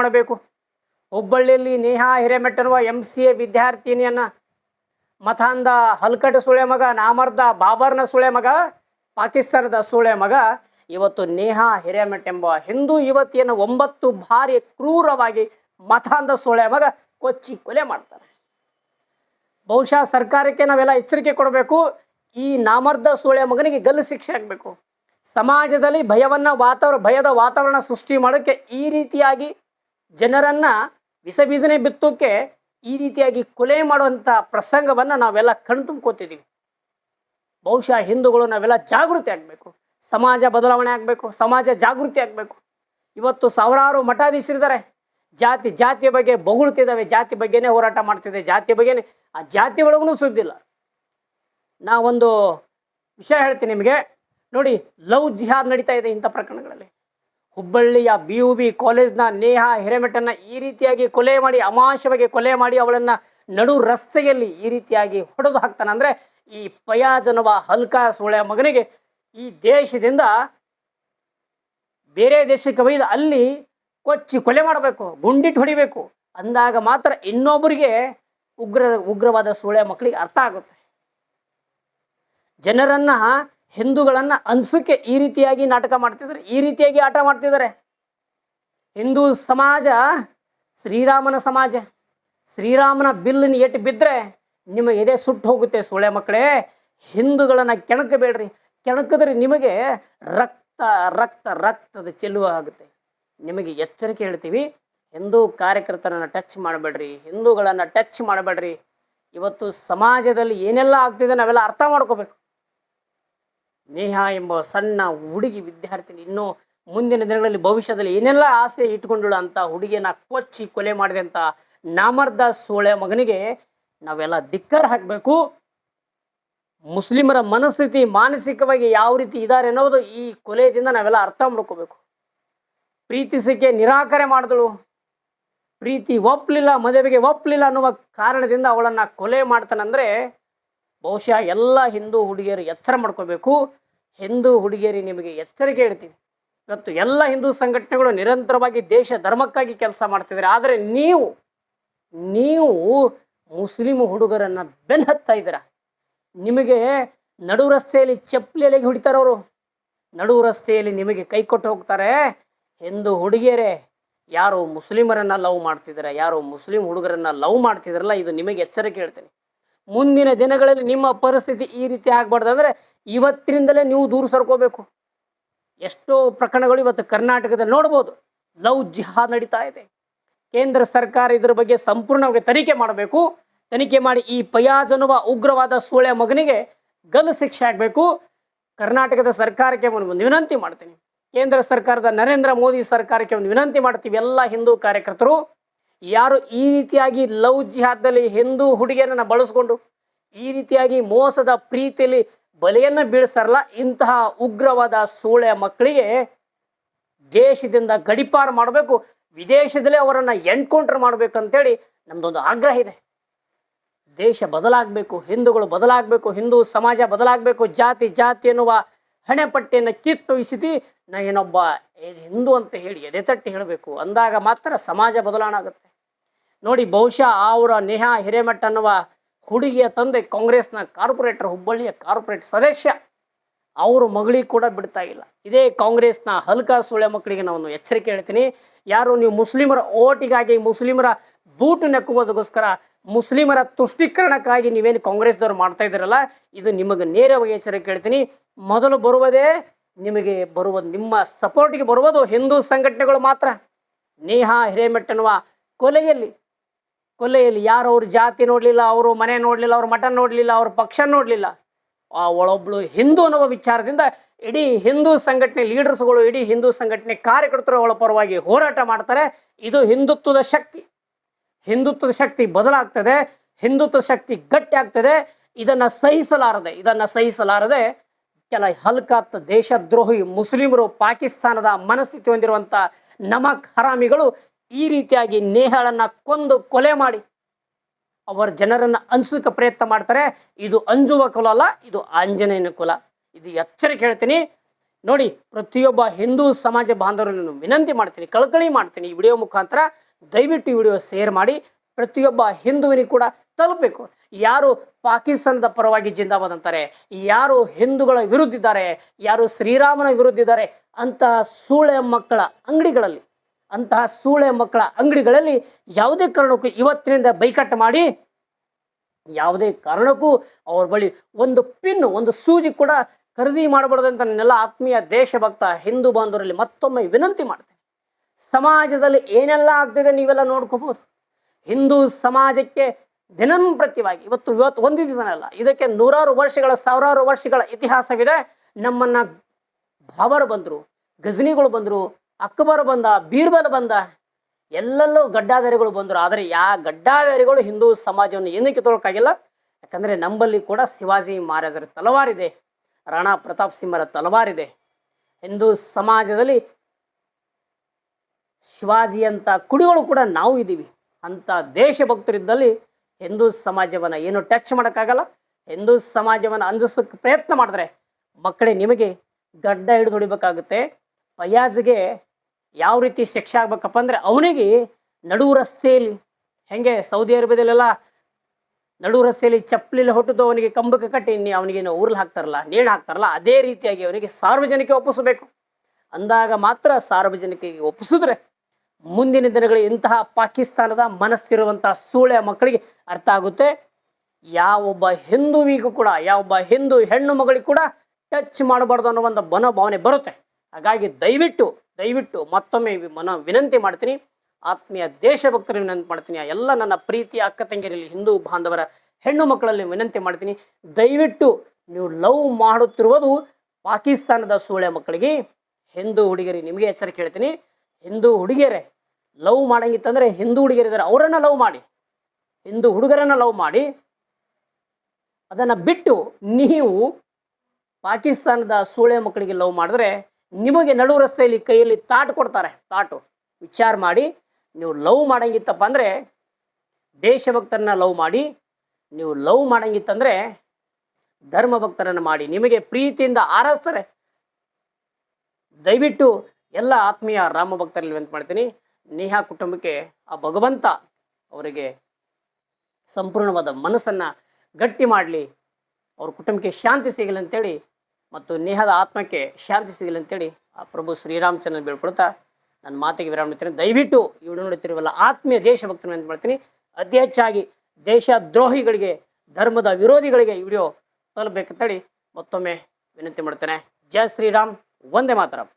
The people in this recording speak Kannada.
ಮಾಡಬೇಕು. ಹುಬ್ಬಳ್ಳಿಯಲ್ಲಿ ನೇಹಾ ಹಿರೇಮೆಟ್ಟರುವ ಎಂ ಸಿ ಎ ವಿದ್ಯಾರ್ಥಿನಿಯನ್ನ ಮತಾಂಧ ಹಲ್ಕಟ್ ಸುಳೆ ಮಗ ನಾಮರ್ದ ಬಾಬರ್ನ ಸುಳೆ ಮಗ, ಪಾಕಿಸ್ತಾನದ ಸುಳೆ ಮಗ, ಇವತ್ತು ನೇಹಾ ಹಿರೇಮೆಟ್ ಎಂಬ ಹಿಂದೂ ಯುವತಿಯನ್ನು ಒಂಬತ್ತು ಬಾರಿ ಕ್ರೂರವಾಗಿ ಮತಾಂಧ ಸುಳೆ ಮಗ ಕೊಚ್ಚಿ ಕೊಲೆ ಮಾಡ್ತಾರೆ. ಬಹುಶಃ ಸರ್ಕಾರಕ್ಕೆ ನಾವೆಲ್ಲ ಎಚ್ಚರಿಕೆ ಕೊಡಬೇಕು, ಈ ನಾಮರ್ದ ಸುಳೆ ಮಗನಿಗೆ ಗಲ್ಲು ಶಿಕ್ಷೆ ಆಗಬೇಕು. ಸಮಾಜದಲ್ಲಿ ಭಯವನ್ನ ವಾತಾವರಣ, ಭಯದ ವಾತಾವರಣ ಸೃಷ್ಟಿ ಮಾಡೋಕ್ಕೆ ಈ ರೀತಿಯಾಗಿ ಜನರನ್ನ ವಿಸಬೀಜನೆ ಬಿತ್ತೋಕ್ಕೆ ಈ ರೀತಿಯಾಗಿ ಕೊಲೆ ಮಾಡುವಂಥ ಪ್ರಸಂಗವನ್ನು ನಾವೆಲ್ಲ ಕಣ್ತುಂಬ್ಕೋತಿದ್ದೀವಿ ಬಹುಶಃ ಹಿಂದೂಗಳು ನಾವೆಲ್ಲ ಜಾಗೃತಿ ಆಗಬೇಕು. ಸಮಾಜ ಬದಲಾವಣೆ ಆಗಬೇಕು, ಸಮಾಜ ಜಾಗೃತಿ ಆಗಬೇಕು. ಇವತ್ತು ಸಾವಿರಾರು ಮಠಾಧೀಶರಿದ್ದಾರೆ. ಜಾತಿ, ಜಾತಿಯ ಬಗ್ಗೆ ಬೊಗಳ್ತಿದ್ದಾವೆ ಜಾತಿ ಬಗ್ಗೆನೇ ಹೋರಾಟ ಮಾಡ್ತಿದೆ. ಜಾತಿ ಬಗ್ಗೆನೇ ಆ ಜಾತಿ ಒಳಗೂ ಸುದ್ದಿಲ್ಲ ನಾವೊಂದು ವಿಷಯ ಹೇಳ್ತೀನಿ ನಿಮಗೆ. ನೋಡಿ, ಲವ್ ಜಿಹಾದ್ ನಡೀತಾ ಇದೆ ಇಂಥ ಪ್ರಕರಣಗಳಲ್ಲಿ. ಹುಬ್ಬಳ್ಳಿಯ ಬಿ ಯು ಬಿ ಕಾಲೇಜ್ನ ನೇಹ ಹಿರೇಮೆಟ್ಟನ್ನು ಈ ರೀತಿಯಾಗಿ ಕೊಲೆ ಮಾಡಿ ಅಮಾಶವಾಗಿ ಕೊಲೆ ಮಾಡಿ ಅವಳನ್ನು ನಡು ರಸ್ತೆಯಲ್ಲಿ ಈ ರೀತಿಯಾಗಿ ಹೊಡೆದು ಹಾಕ್ತಾನೆ. ಅಂದರೆ ಈ ಪಯಾಜನವ ಹಲ್ಕಾ ಸೋಳೆ ಮಗನಿಗೆ ಈ ದೇಶದಿಂದ ಬೇರೆ ದೇಶಕ್ಕೆ ಒಯ್ದು ಅಲ್ಲಿ ಕೊಚ್ಚಿ ಕೊಲೆ ಮಾಡಬೇಕು, ಗುಂಡಿಟ್ಟು ಹೊಡಿಬೇಕು ಅಂದಾಗ ಮಾತ್ರ ಇನ್ನೊಬ್ಬರಿಗೆ ಉಗ್ರ, ಉಗ್ರವಾದ ಸೂಳೆ ಮಕ್ಕಳಿಗೆ ಅರ್ಥ ಆಗುತ್ತೆ. ಜನರನ್ನ ಹಿಂದೂಗಳನ್ನ ಅನ್ಸಕ್ಕೆ ಈ ರೀತಿಯಾಗಿ ನಾಟಕ ಮಾಡ್ತಿದ್ದಾರೆ, ಈ ರೀತಿಯಾಗಿ ಆಟ ಮಾಡ್ತಿದ್ದಾರೆ. ಹಿಂದೂ ಸಮಾಜ ಶ್ರೀರಾಮನ ಸಮಾಜ, ಶ್ರೀರಾಮನ ಬಿಲ್ಲನ್ನು ಎಟ್ಟು ಬಿದ್ದರೆ ನಿಮಗೆ ಎದೆ ಸುಟ್ಟು ಹೋಗುತ್ತೆ ಸೊಳ್ಳೆ ಮಕ್ಕಳೇ. ಹಿಂದೂಗಳನ್ನ ಕೆಣಕಬೇಡ್ರಿ, ಕೆಣಕಿದ್ರೆ ನಿಮಗೆ ರಕ್ತ ರಕ್ತ, ರಕ್ತದ ಚೆಲುವ ಆಗುತ್ತೆ. ನಿಮಗೆ ಎಚ್ಚರಿಕೆ ಹೇಳ್ತೀವಿ, ಹಿಂದೂ ಕಾರ್ಯಕರ್ತರನ್ನು ಟಚ್ ಮಾಡಬೇಡ್ರಿ, ಹಿಂದೂಗಳನ್ನು ಟಚ್ ಮಾಡಬೇಡ್ರಿ. ಇವತ್ತು ಸಮಾಜದಲ್ಲಿ ಏನೆಲ್ಲ ಆಗ್ತಿದೆ ನಾವೆಲ್ಲ ಅರ್ಥ ಮಾಡ್ಕೋಬೇಕು. ನೇಹಾ ಎಂಬ ಸಣ್ಣ ಹುಡುಗಿ ವಿದ್ಯಾರ್ಥಿನಿ ಇನ್ನೂ ಮುಂದಿನ ದಿನಗಳಲ್ಲಿ ಭವಿಷ್ಯದಲ್ಲಿ ಏನೆಲ್ಲ ಆಸೆ ಇಟ್ಕೊಂಡಳು ಅಂತ ಹುಡುಗಿಯನ್ನ ಕೊಚ್ಚಿ ಕೊಲೆ ಮಾಡಿದಂಥ ನಾಮರ್ದ ಸೋಳೆ ಮಗನಿಗೆ ನಾವೆಲ್ಲ ಧಿಕ್ಕರ್ ಹಾಕಬೇಕು. ಮುಸ್ಲಿಮರ ಮನಸ್ಥಿತಿ ಮಾನಸಿಕವಾಗಿ ಯಾವ ರೀತಿ ಇದ್ದಾರೆ ಅನ್ನೋದು ಈ ಕೊಲೆಯಿಂದ ನಾವೆಲ್ಲ ಅರ್ಥ ಮಾಡ್ಕೋಬೇಕು. ಪ್ರೀತಿಸಕ್ಕೆ ನಿರಾಕರೆ ಮಾಡಿದಳು. ಪ್ರೀತಿ ಒಪ್ಪಲಿಲ್ಲ ಮದುವೆಗೆ ಒಪ್ಪಲಿಲ್ಲ ಅನ್ನುವ ಕಾರಣದಿಂದ ಅವಳನ್ನು ಕೊಲೆ ಮಾಡ್ತಾನಂದ್ರೆ ಬಹುಶಃ ಎಲ್ಲ ಹಿಂದೂ ಹುಡುಗಿಯರು ಎಚ್ಚರ ಮಾಡ್ಕೋಬೇಕು. ಹಿಂದೂ ಹುಡುಗಿಯರಿ ನಿಮಗೆ ಎಚ್ಚರಿಕೆ ಹೇಳ್ತೀವಿ ಇವತ್ತು ಎಲ್ಲ ಹಿಂದೂ ಸಂಘಟನೆಗಳು ನಿರಂತರವಾಗಿ ದೇಶ ಧರ್ಮಕ್ಕಾಗಿ ಕೆಲಸ ಮಾಡ್ತಿದ್ದಾರೆ. ಆದರೆ ನೀವು ನೀವು ಮುಸ್ಲಿಂ ಹುಡುಗರನ್ನು ಬೆನ್ ಹತ್ತಾ ಇದ್ದೀರಾ? ನಿಮಗೆ ನಡು ರಸ್ತೆಯಲ್ಲಿ ಚಪ್ಪಲಿಯಲ್ಲಿ ಹೊಡಿತಾರವರು ನಡು ರಸ್ತೆಯಲ್ಲಿ ನಿಮಗೆ ಕೈ ಕೊಟ್ಟು ಹೋಗ್ತಾರೆ. ಹಿಂದೂ ಹುಡುಗಿಯರೇ, ಯಾರು ಮುಸ್ಲಿಮರನ್ನು ಲವ್ ಮಾಡ್ತಿದ್ದಾರೆ, ಯಾರು ಮುಸ್ಲಿಂ ಹುಡುಗರನ್ನು ಲವ್ ಮಾಡ್ತಿದ್ರಲ್ಲ ಇದು ನಿಮಗೆ ಎಚ್ಚರಿಕೆ ಹೇಳ್ತೇನೆ. ಮುಂದಿನ ದಿನಗಳಲ್ಲಿ ನಿಮ್ಮ ಪರಿಸ್ಥಿತಿ ಈ ರೀತಿ ಆಗ್ಬಾರ್ದು ಅಂದರೆ ಇವತ್ತಿನಿಂದಲೇ ನೀವು ದೂರ ಸರ್ಕೋಬೇಕು. ಎಷ್ಟೋ ಪ್ರಕರಣಗಳು ಇವತ್ತು ಕರ್ನಾಟಕದಲ್ಲಿ ನೋಡ್ಬೋದು. ಲವ್ ಜಿಹಾದ್ ನಡೀತಾ ಇದೆ. ಕೇಂದ್ರ ಸರ್ಕಾರ ಇದರ ಬಗ್ಗೆ ಸಂಪೂರ್ಣವಾಗಿ ತನಿಖೆ ಮಾಡಬೇಕು. ತನಿಖೆ ಮಾಡಿ ಈ ಪಯಾಜ್ ಅನ್ನುವ ಉಗ್ರವಾದ ಸೂಳೆ ಮಗನಿಗೆ ಗಲ್ಲು ಶಿಕ್ಷೆ ಆಗಬೇಕು. ಕರ್ನಾಟಕದ ಸರ್ಕಾರಕ್ಕೆ ಒಂದು ವಿನಂತಿ ಮಾಡ್ತೀನಿ. ಕೇಂದ್ರ ಸರ್ಕಾರದ ನರೇಂದ್ರ ಮೋದಿ ಸರ್ಕಾರಕ್ಕೆ ಒಂದು ವಿನಂತಿ ಮಾಡ್ತೀವಿ ಎಲ್ಲ ಹಿಂದೂ ಕಾರ್ಯಕರ್ತರು. ಯಾರು ಈ ರೀತಿಯಾಗಿ ಲವ್ ಜಿಹಾದ್ದಲ್ಲಿ ಹಿಂದೂ ಹುಡುಗಿಯರನ್ನು ಬಳಸ್ಕೊಂಡು ಈ ರೀತಿಯಾಗಿ ಮೋಸದ ಪ್ರೀತಿಯಲ್ಲಿ ಬಲೆಯನ್ನು ಬೀಳಿಸ್ತಾರಲ್ಲ, ಇಂತಹ ಉಗ್ರವಾದ ಸೂಳೆ ಮಕ್ಕಳಿಗೆ ದೇಶದಿಂದ ಗಡಿಪಾರು ಮಾಡಬೇಕು, ವಿದೇಶದಲ್ಲೇ ಅವರನ್ನು ಎನ್ಕೌಂಟರ್ ಮಾಡಬೇಕಂತೇಳಿ ನಮ್ದೊಂದು ಆಗ್ರಹ ಇದೆ. ದೇಶ ಬದಲಾಗಬೇಕು, ಹಿಂದೂಗಳು ಬದಲಾಗಬೇಕು, ಹಿಂದೂ ಸಮಾಜ ಬದಲಾಗಬೇಕು, ಜಾತಿ ಜಾತಿ ಎನ್ನುವ ಹಣೆಪಟ್ಟಿಯನ್ನು ಕಿತ್ತು ನಾ ಏನೊಬ್ಬ ಹಿಂದೂ ಅಂತ ಹೇಳಿ ಎದೆ ತಟ್ಟಿ ಹೇಳಬೇಕು ಅಂದಾಗ ಮಾತ್ರ ಸಮಾಜ ಬದಲಾವಣೆ ಆಗುತ್ತೆ. ನೋಡಿ ಬಹುಶಃ ಅವರ ನೇಹಾ ಹಿರೇಮಠ ಅನ್ನುವ ಹುಡುಗಿಯ ತಂದೆ ಕಾಂಗ್ರೆಸ್ನ ಕಾರ್ಪೊರೇಟರ್, ಹುಬ್ಬಳ್ಳಿಯ ಕಾರ್ಪೊರೇಟ್ ಸದಸ್ಯ. ಅವರು ಮಗಳಿಗೆ ಕೂಡ ಬಿಡ್ತಾ ಇಲ್ಲ. ಇದೇ ಕಾಂಗ್ರೆಸ್ನ ಹಲ್ಕಾ ಸುಳೆ ಮಕ್ಕಳಿಗೆ ನಾನು ಎಚ್ಚರಿಕೆ ಹೇಳ್ತೀನಿ. ಯಾರು ನೀವು ಮುಸ್ಲಿಮರ ಓಟಿಗಾಗಿ ಮುಸ್ಲಿಮರ ಬೂಟು ನೆಕ್ಕುವುದಕ್ಕೋಸ್ಕರ ಮುಸ್ಲಿಮರ ತುಷ್ಟೀಕರಣಕ್ಕಾಗಿ ನೀವೇನು ಕಾಂಗ್ರೆಸ್ದವ್ರು ಮಾಡ್ತಾ ಇದ್ದೀರಲ್ಲ, ಇದು ನಿಮಗೆ ನೇರವಾಗಿ ಎಚ್ಚರಿಕೆ ಹೇಳ್ತೀನಿ. ಮೊದಲು ಬರುವುದೇ ನಿಮಗೆ ಬರುವುದು, ನಿಮ್ಮ ಸಪೋರ್ಟಿಗೆ ಬರುವುದು ಹಿಂದೂ ಸಂಘಟನೆಗಳು ಮಾತ್ರ. ನೇಹಾ ಹಿರೇಮಠ ಕೊಲೆಯಲ್ಲಿ ಕೊಲೆಯಲ್ಲಿ ಯಾರು ಅವ್ರ ಜಾತಿ ನೋಡಲಿಲ್ಲ, ಅವರು ಮನೆ ನೋಡಲಿಲ್ಲ, ಅವ್ರ ಮಠ ನೋಡಲಿಲ್ಲ, ಅವ್ರ ಪಕ್ಷ ನೋಡಲಿಲ್ಲ. ಆ ಒಳೊಬ್ಳು ಹಿಂದೂ ಅನ್ನುವ ವಿಚಾರದಿಂದ ಇಡೀ ಹಿಂದೂ ಸಂಘಟನೆ ಲೀಡರ್ಸ್ಗಳು, ಇಡೀ ಹಿಂದೂ ಸಂಘಟನೆ ಕಾರ್ಯಕರ್ತರು ಅವಳ ಪರವಾಗಿ ಹೋರಾಟ ಮಾಡ್ತಾರೆ. ಇದು ಹಿಂದುತ್ವದ ಶಕ್ತಿ. ಹಿಂದುತ್ವದ ಶಕ್ತಿ ಬದಲಾಗ್ತದೆ ಹಿಂದುತ್ವ ಶಕ್ತಿ ಗಟ್ಟಿ ಆಗ್ತದೆ ಇದನ್ನ ಸಹಿಸಲಾರದೆ, ಇದನ್ನು ಸಹಿಸಲಾರದೆ ಕೆಲ ಹಲ್ಕಾತ್ ದೇಶದ್ರೋಹಿ ಮುಸ್ಲಿಮರು ಪಾಕಿಸ್ತಾನದ ಮನಸ್ಥಿತಿ ಹೊಂದಿರುವಂಥ ನಮಕ್ ಹರಾಮಿಗಳು ಈ ರೀತಿಯಾಗಿ ನೇಹಳನ್ನ ಕೊಂದು ಕೊಲೆ ಮಾಡಿ ಅವರ ಜನರನ್ನು ಅನ್ಸೋಕೆ ಪ್ರಯತ್ನ ಮಾಡ್ತಾರೆ. ಇದು ಅಂಜುವ ಕುಲ ಅಲ್ಲ, ಇದು ಆಂಜನೇಯನ ಕುಲ. ಇದು ಎಚ್ಚರಿಕೆ ಹೇಳ್ತೀನಿ. ನೋಡಿ, ಪ್ರತಿಯೊಬ್ಬ ಹಿಂದೂ ಸಮಾಜ ಬಾಂಧವರನ್ನು ವಿನಂತಿ ಮಾಡ್ತೀನಿ, ಕಳಕಳಿ ಮಾಡ್ತೀನಿ ಈ ವಿಡಿಯೋ ಮುಖಾಂತರ. ದಯವಿಟ್ಟು ಈ ವಿಡಿಯೋ ಶೇರ್ ಮಾಡಿ, ಪ್ರತಿಯೊಬ್ಬ ಹಿಂದುವಿನಿಗೆ ಕೂಡ ತಲುಪಬೇಕು. ಯಾರು ಪಾಕಿಸ್ತಾನದ ಪರವಾಗಿ ಜಿಂದಾಬಾದ್ ಅಂತಾರೆ, ಯಾರು ಹಿಂದೂಗಳ ವಿರುದ್ಧ ಇದ್ದಾರೆ, ಯಾರು ಶ್ರೀರಾಮನ ವಿರುದ್ಧ ಇದ್ದಾರೆ, ಅಂತಹ ಸೂಳೆ ಮಕ್ಕಳ ಅಂಗಡಿಗಳಲ್ಲಿ ಅಂತಹ ಸೂಳೆ ಮಕ್ಕಳ ಅಂಗಡಿಗಳಲ್ಲಿ ಯಾವುದೇ ಕಾರಣಕ್ಕೂ ಇವತ್ತಿನಿಂದ ಬೈಕಟ್ ಮಾಡಿ, ಯಾವುದೇ ಕಾರಣಕ್ಕೂ ಅವ್ರ ಬಳಿ ಒಂದು ಪಿನ್, ಒಂದು ಸೂಜಿ ಕೂಡ ಖರೀದಿ ಮಾಡಬಾರ್ದು ಅಂತ ನನ್ನೆಲ್ಲ ಆತ್ಮೀಯ ದೇಶಭಕ್ತ ಹಿಂದೂ ಬಾಂಧವರಲ್ಲಿ ಮತ್ತೊಮ್ಮೆ ವಿನಂತಿ ಮಾಡ್ತೇನೆ. ಸಮಾಜದಲ್ಲಿ ಏನೆಲ್ಲ ಆಗ್ತಿದೆ ನೀವೆಲ್ಲ ನೋಡ್ಕೋಬೋದು ಹಿಂದೂ ಸಮಾಜಕ್ಕೆ ದಿನಂಪ್ರತಿವಾಗಿ ಇವತ್ತು ಇವತ್ತು ಒಂದು ದಿನ ಅಲ್ಲ ಇದಕ್ಕೆ ನೂರಾರು ವರ್ಷಗಳ, ಸಾವಿರಾರು ವರ್ಷಗಳ ಇತಿಹಾಸವಿದೆ. ನಮ್ಮನ್ನ ಭಾವರು ಬಂದರು, ಗಜನಿಗಳು ಬಂದರು ಅಕ್ಬರ್ ಬಂದ, ಬೀರ್ಬಲ್ ಬಂದ, ಎಲ್ಲೆಲ್ಲೂ ಗಡ್ಡಾಧಾರಿಗಳು ಬಂದರು. ಆದರೆ ಯಾ ಗಡ್ಡಾಧಾರಿಗಳು ಹಿಂದೂ ಸಮಾಜವನ್ನು ಏನೂ ಕಿತ್ತೋಳಕ್ಕಾಗಿಲ್ಲ ಯಾಕಂದರೆ ನಂಬಲ್ಲಿ ಕೂಡ ಶಿವಾಜಿ ಮಹಾರಾಜರ ತಲವಾರಿದೆ, ರಾಣಾ ಪ್ರತಾಪ್ ಸಿಂಹರ ತಲವಾರಿದೆ. ಹಿಂದೂ ಸಮಾಜದಲ್ಲಿ ಶಿವಾಜಿಯಂಥ ಕುಡಿಗಳು ಕೂಡ ನಾವು ಇದ್ದೀವಿ. ಅಂಥ ದೇಶಭಕ್ತರಿದ್ದಲ್ಲಿ ಹಿಂದೂ ಸಮಾಜವನ್ನು ಏನು ಟಚ್ ಮಾಡೋಕ್ಕಾಗಲ್ಲ. ಹಿಂದೂ ಸಮಾಜವನ್ನು ಅಂಜಿಸೋಕ್ಕೆ ಪ್ರಯತ್ನ ಮಾಡಿದ್ರೆ ಮಕ್ಕಳೇ ನಿಮಗೆ ಗಡ್ಡ ಹಿಡಿದು ಹೊಡಿಬೇಕಾಗುತ್ತೆ. ಫಯಾಜ್ಗೆ ಯಾವ ರೀತಿ ಶಿಕ್ಷೆ ಆಗ್ಬೇಕಪ್ಪ ಅಂದರೆ ಅವನಿಗೆ ನಡು ರಸ್ತೆಯಲ್ಲಿ, ಹೆಂಗೆ ಸೌದಿ ಅರೇಬಿಯಾದಲ್ಲೆಲ್ಲ ನಡು ರಸ್ತೆಯಲ್ಲಿ ಚಪ್ಪಲಿಲ್ಲ ಹೊಟ್ಟಿದ್ದು ಅವನಿಗೆ ಕಂಬಕ್ಕೆ ಕಟ್ಟಿ ಇನ್ನಿ ಅವನಿಗೇನು ಊರ್ಲ್ ಹಾಕ್ತಾರಲ್ಲ, ನೇಣು ಹಾಕ್ತಾರಲ್ಲ, ಅದೇ ರೀತಿಯಾಗಿ ಅವನಿಗೆ ಸಾರ್ವಜನಿಕ ಒಪ್ಪಿಸಬೇಕು. ಅಂದಾಗ ಮಾತ್ರ ಸಾರ್ವಜನಿಕರಿಗೆ ಒಪ್ಪಿಸಿದ್ರೆ ಮುಂದಿನ ದಿನಗಳಲ್ಲಿ ಇಂತಹ ಪಾಕಿಸ್ತಾನದ ಮನಸ್ಸಿರುವಂತಹ ಸೂಳೆ ಮಕ್ಕಳಿಗೆ ಅರ್ಥ ಆಗುತ್ತೆ. ಯಾವೊಬ್ಬ ಹಿಂದುವಿಗೂ ಕೂಡ ಯಾವೊಬ್ಬ ಹಿಂದೂ ಹೆಣ್ಣು ಮಗಳಿಗೂ ಕೂಡ ಟಚ್ ಮಾಡಬಾರ್ದು ಅನ್ನೋ ಒಂದು ಮನೋಭಾವನೆ ಬರುತ್ತೆ. ಹಾಗಾಗಿ ದಯವಿಟ್ಟು ದಯವಿಟ್ಟು ಮತ್ತೊಮ್ಮೆ ಮನ ವಿನಂತಿ ಮಾಡ್ತೀನಿ. ಆತ್ಮೀಯ ದೇಶಭಕ್ತರಿಗೆ ವಿನಂತಿ ಮಾಡ್ತೀನಿ. ಎಲ್ಲ ನನ್ನ ಪ್ರೀತಿ ಅಕ್ಕ ತಂಗಿಯರಲ್ಲಿ, ಹಿಂದೂ ಬಾಂಧವರ ಹೆಣ್ಣು ಮಕ್ಕಳಲ್ಲಿ ವಿನಂತಿ ಮಾಡ್ತೀನಿ. ದಯವಿಟ್ಟು ನೀವು ಲವ್ ಮಾಡುತ್ತಿರುವುದು ಪಾಕಿಸ್ತಾನದ ಸೂಳೆ ಮಕ್ಕಳಿಗೆ. ಹಿಂದೂ ಹುಡುಗಿಯರಿಗೆ ನಿಮಗೆ ಎಚ್ಚರಿಕೆ ಹೇಳ್ತೀನಿ. ಹಿಂದೂ ಹುಡುಗಿಯರೇ, ಲವ್ ಮಾಡಂಗಿತ್ತಂದರೆ ಹಿಂದೂ ಹುಡುಗಿಯರಿದ್ದಾರೆ ಅವರನ್ನ ಲವ್ ಮಾಡಿ. ಹಿಂದೂ ಹುಡುಗರನ್ನ ಲವ್ ಮಾಡಿ. ಅದನ್ನು ಬಿಟ್ಟು ನೀವು ಪಾಕಿಸ್ತಾನದ ಸೂಳೆ ಮಕ್ಕಳಿಗೆ ಲವ್ ಮಾಡಿದ್ರೆ ನಿಮಗೆ ನಡು ರಸ್ತೆಯಲ್ಲಿ ಕೈಯಲ್ಲಿ ತಾಟು ಕೊಡ್ತಾರೆ. ತಾಟು. ವಿಚಾರ ಮಾಡಿ, ನೀವು ಲವ್ ಮಾಡಂಗಿತ್ತಪ್ಪ ಅಂದರೆ, ದೇಶಭಕ್ತರನ್ನ ಲವ್ ಮಾಡಿ, ನೀವು ಲವ್ ಮಾಡಂಗಿತ್ತಂದ್ರೆ ಧರ್ಮ ಭಕ್ತರನ್ನು ಮಾಡಿ, ನಿಮಗೆ ಪ್ರೀತಿಯಿಂದ ಆರೈಸ್ತಾರೆ ದಯವಿಟ್ಟು ಎಲ್ಲ ಆತ್ಮೀಯ ರಾಮ ಭಕ್ತರಲ್ಲಿ ವಿನಂತಿ ಮಾಡ್ತೀನಿ. ನೇಹಾ ಕುಟುಂಬಕ್ಕೆ ಆ ಭಗವಂತ ಅವರಿಗೆ ಸಂಪೂರ್ಣವಾದ ಮನಸ್ಸನ್ನು ಗಟ್ಟಿ ಮಾಡಲಿ. ಅವ್ರ ಕುಟುಂಬಕ್ಕೆ ಶಾಂತಿ ಸಿಗಲಿ ಅಂತೇಳಿ ಮತ್ತು ನೇಹದ ಆತ್ಮಕ್ಕೆ ಶಾಂತಿ ಸಿಗಲಿ ಅಂತೇಳಿ ಆ ಪ್ರಭು ಶ್ರೀರಾಮಚಂದ್ರ ಬೀಳ್ಕೊಡ್ತಾ ನನ್ನ ಮಾತಿಗೆ ವಿರಾಮ ನೀಡ್ತೀನಿ ದಯವಿಟ್ಟು ಇವಳು ನೋಡುತ್ತಿರುವಲ್ಲ ಆತ್ಮೀಯ ದೇಶಭಕ್ತನ ಅಂತ ಮಾಡ್ತೀನಿ. ಅತಿ ಹೆಚ್ಚಾಗಿ ದೇಶ ದ್ರೋಹಿಗಳಿಗೆ ಧರ್ಮದ ವಿರೋಧಿಗಳಿಗೆ ವಿಡಿಯೋ ತಲುಪಬೇಕಂತೇಳಿ ಮತ್ತೊಮ್ಮೆ ವಿನಂತಿ ಮಾಡ್ತೇನೆ. ಜಯ ಶ್ರೀರಾಮ್. ಒಂದೇ ಮಾತರಂ.